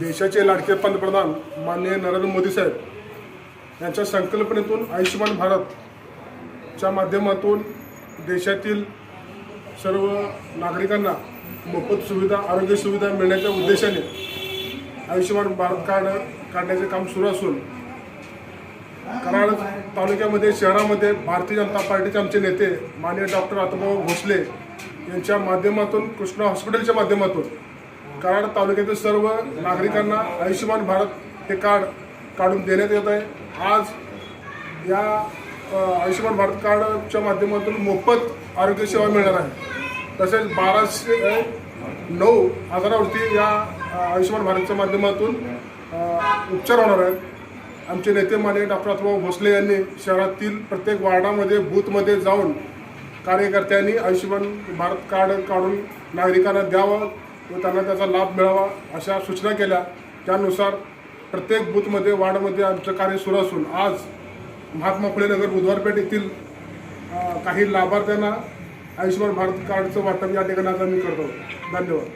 देशाचे लाडके पंतप्रधान माननीय नरेंद्र मोदी साहेब यांच्या संकल्पनेतून आयुष्यमान भारतच्या माध्यमातून देशातील सर्व नागरिकांना मोफत सुविधा आरोग्य सुविधा मिळण्याच्या उद्देशाने आयुष्यमान भारत कार्ड काढण्याचे काम सुरू असून कराड तालुक्यामध्ये शहरामध्ये भारतीय जनता पार्टीचे आमचे नेते माननीय डॉक्टर आत्माभाऊ भोसले यांच्या माध्यमातून कृष्णा हॉस्पिटलच्या माध्यमातून. कराड तालुक्यातील सर्व नागरिकांना आयुष्यमान भारत हे कार्ड काढून देण्यात येत आहे. आज या आयुष्यमान भारत कार्डच्या माध्यमातून मोफत आरोग्यसेवा मिळणार आहे. तसेच बाराशे नऊ हजारावरती या आयुष्यमान भारतच्या माध्यमातून उपचार होणार आहेत. आमचे नेते माने डॉक्टर अथवा भोसले यांनी शहरातील प्रत्येक वार्डामध्ये बूथमध्ये जाऊन कार्यकर्त्यांनी आयुष्यमान भारत कार्ड काढून नागरिकांना द्यावं व त्यांना त्याचा लाभ मिळावा अशा सूचना केल्या. त्यानुसार प्रत्येक बूथमध्ये वार्डमध्ये आमचं कार्य सुरू असून आज महात्मा फुले नगर बुधवारपेठ येथील काही लाभार्थ्यांना आयुष्यमान भारत कार्डचं वाटप या ठिकाणी आता मी करतो. धन्यवाद.